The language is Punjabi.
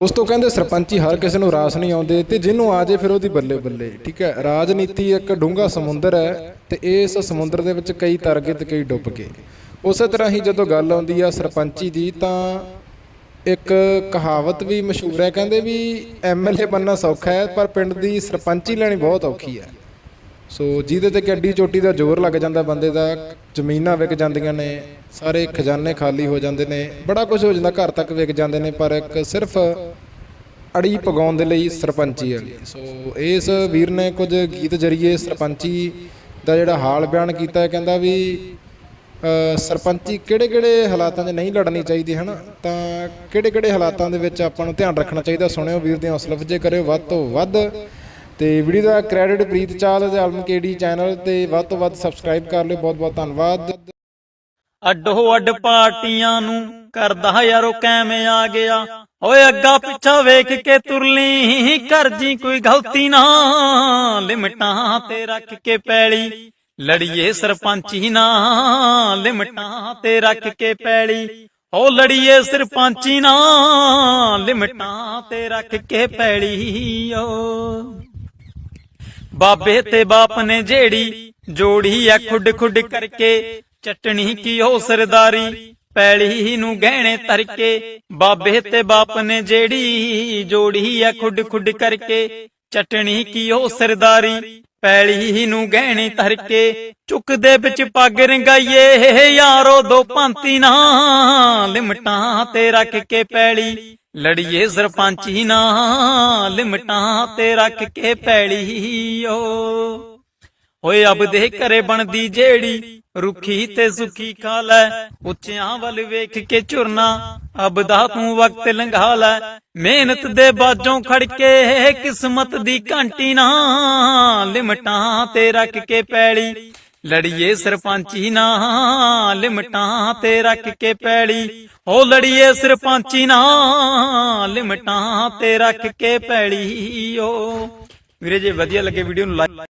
ਉਸ ਤੋਂ ਕਹਿੰਦੇ ਸਰਪੰਚੀ ਹਰ ਕਿਸੇ ਨੂੰ ਰਾਸ ਨਹੀਂ ਆਉਂਦੇ ਤੇ ਜਿਹਨੂੰ ਆ ਜੇ ਫਿਰ ਉਹਦੀ ਬੱਲੇ ਬੱਲੇ, ਠੀਕ ਹੈ? ਰਾਜਨੀਤੀ ਇੱਕ ਡੂੰਘਾ ਸਮੁੰਦਰ ਹੈ ਤੇ ਇਸ ਸਮੁੰਦਰ ਦੇ ਵਿੱਚ ਕਈ ਤਰ ਗਏ ਤੇ ਕਈ ਡੁੱਬ ਗਏ ਉਸੇ ਤਰ੍ਹਾਂ ਹੀ ਜਦੋਂ ਗੱਲ ਆਉਂਦੀ ਆ ਸਰਪੰਚੀ ਦੀ ਤਾਂ ਇੱਕ ਕਹਾਵਤ ਵੀ ਮਸ਼ਹੂਰ ਹੈ, ਕਹਿੰਦੇ ਵੀ ਐਮਐਲਏ ਬੰਨਾ ਸੌਖਾ ਹੈ, ਪਰ ਪਿੰਡ ਦੀ ਸਰਪੰਚੀ ਲੈਣੀ ਬਹੁਤ ਔਖੀ ਹੈ। ਸੋ ਜਿਹਦੇ ਤੇ ਗੱਡੀ ਚੋਟੀ ਦਾ ਜ਼ੋਰ ਲੱਗ ਜਾਂਦਾ, ਬੰਦੇ ਦਾ ਜ਼ਮੀਨਾਂ ਵਿਕ ਜਾਂਦੀਆਂ ਨੇ, ਸਾਰੇ ਖਜ਼ਾਨੇ ਖਾਲੀ ਹੋ ਜਾਂਦੇ ਨੇ, ਬੜਾ ਕੁਝ ਹੋ ਜਾਂਦਾ, ਘਰ ਤੱਕ ਵਿਕ ਜਾਂਦੇ ਨੇ, ਪਰ ਇੱਕ ਸਿਰਫ ਅੜੀ ਪਗਾਉਣ ਦੇ ਲਈ ਸਰਪੰਚੀ ਵਾਲੀ ਸੋ ਇਸ ਵੀਰ ਨੇ ਕੁਝ ਗੀਤ ਜਰੀਏ ਸਰਪੰਚੀ ਦਾ ਜਿਹੜਾ ਹਾਲ ਬਿਆਨ ਕੀਤਾ ਹੈ, ਕਹਿੰਦਾ ਵੀ ਸਰਪੰਚੀ ਕਿਹੜੇ ਕਿਹੜੇ ਹਾਲਾਤਾਂ 'ਚ ਨਹੀਂ ਲੜਨੀ ਚਾਹੀਦੀ ਹੈ ਨਾ ਤਾਂ ਕਿਹੜੇ ਕਿਹੜੇ ਹਾਲਾਤਾਂ ਦੇ ਵਿੱਚ ਆਪਾਂ ਨੂੰ ਧਿਆਨ ਰੱਖਣਾ ਚਾਹੀਦਾ, ਸੁਣਿਓ ਵੀਰ ਦੀਆਂ ਹੌਸਲਾ ਅਫਜ਼ਾਈ ਕਰਿਓ ਵੱਧ ਤੋਂ ਵੱਧ। ਤੇ ਵੀਡੀਓ ਦਾ ਕ੍ਰੈਡਿਟ ਪ੍ਰੀਤ ਚਾਲ ਦੇ ਆਲਮ ਕੇਡੀ ਚੈਨਲ ਤੇ ਵੱਧ ਤੋਂ ਵੱਧ ਸਬਸਕ੍ਰਾਈਬ ਕਰ ਲਿਓ। ਬਹੁਤ ਬਹੁਤ ਧੰਨਵਾਦ। ਅੱਡੋ ਅੱਡ ਪਾਰਟੀਆਂ ਨੂੰ ਕਰਦਾ ਯਾਰੋ, ਕਿਵੇਂ ਆ ਗਿਆ? ਓਏ ਅੱਗਾ ਪਿੱਛਾ ਵੇਖ ਕੇ ਤੁਰਲੀ ਕਰ ਜੀ ਕੋਈ ਗਲਤੀ ਨਾ। ਲਿਮਟਾਂ ਤੇ ਰੱਖ ਕੇ ਪੈਲੀ, ਲੜੀਏ ਸਰਪੰਚੀ ਨਾ। ਲਿਮਟਾਂ ਤੇ ਰੱਖ ਕੇ ਪੈਲੀ, ਓ ਲੜੀਏ ਸਰਪੰਚੀ ਨਾ। ਲਿਮਟਾਂ ਤੇ ਰੱਖ ਕੇ ਪੈਲੀ, ਓ। ਬਾਬੇ ਤੇ ਬਾਪ ਨੇ ਜਿਹੜੀ ਜੋੜੀ ਐ ਖੁੱਡ ਖੁੱਡ ਕਰਕੇ, ਚਟਣੀ ਕੀ ਹੋ ਸਰਦਾਰੀ, ਪੈਲੀ ਹੀ ਨੂੰ ਗਹਿਣੇ ਤਰਕੇ ਬਾਬੇ ਤੇ ਬਾਪ ਨੇ ਜਿਹੜੀ ਜੋੜੀ ਐ ਖੁੱਡ ਖੁੱਡ ਕਰਕੇ, ਚਟਣੀ ਕੀ ਹੋ ਸਰਦਾਰੀ ਪੈਲੀ ਨੂੰ ਗਹਿਣੇ ਧਰ ਕੇ ਚੁੱਕਦੇ ਵਿੱਚ ਪੱਗ ਰੰਗਾਈਏ ਯਾਰੋ ਦੋ ਪੰਤੀ ਨਾ, ਲਿਮਟਾਂ ਤੇ ਰੱਖ ਕੇ ਪੈਲੀ ਲੜੀਏ ਸਰਪੰਚੀ ਨਾ, ਲਿਮਟਾਂ ਤੇ ਰੱਖ ਕੇ ਪੈਲੀ ਓ। ਓਏ ਅਬ ਦੇ ਘਰੇ ਬਣਦੀ ਜਿਹੜੀ ਰੁੱਖੀ ਤੇ ਸੁਖੀ ਖਾ ਲੈ ਉੱਚਿਆਂ ਵੱਲ ਵੇਖ ਕੇ ਝੁਰਨਾ। ਅਬ ਤੂੰ ਵਕਤ ਲੰਘਾ ਲੈ ਮਿਹਨਤ ਦੇ ਬਾਜੋਂ ਖੜ ਕੇ ਕਿਸਮਤ ਦੀ ਘੰਟੀ ਨਾ। ਲਿਮਟਾਂ ਤੇ ਰੱਖ ਕੇ ਪੈਲੀ, ਲੜੀਏ ਸਰਪੰਚੀ ਨਾ। ਲਿਮਟਾਂ ਤੇ ਰੱਖ ਕੇ ਪੈਲੀ ਓ ਲੜੀਏ ਸਰਪੰਚੀ ਨਾ। ਲਿਮਟਾਂ ਤੇ ਰੱਖ ਕੇ ਪੈਲੀ, ਓ। ਵੀਰੇ, ਜੇ ਵਧੀਆ ਲੱਗੇ ਵੀਡੀਓ ਨੂੰ ਲਾਈਕ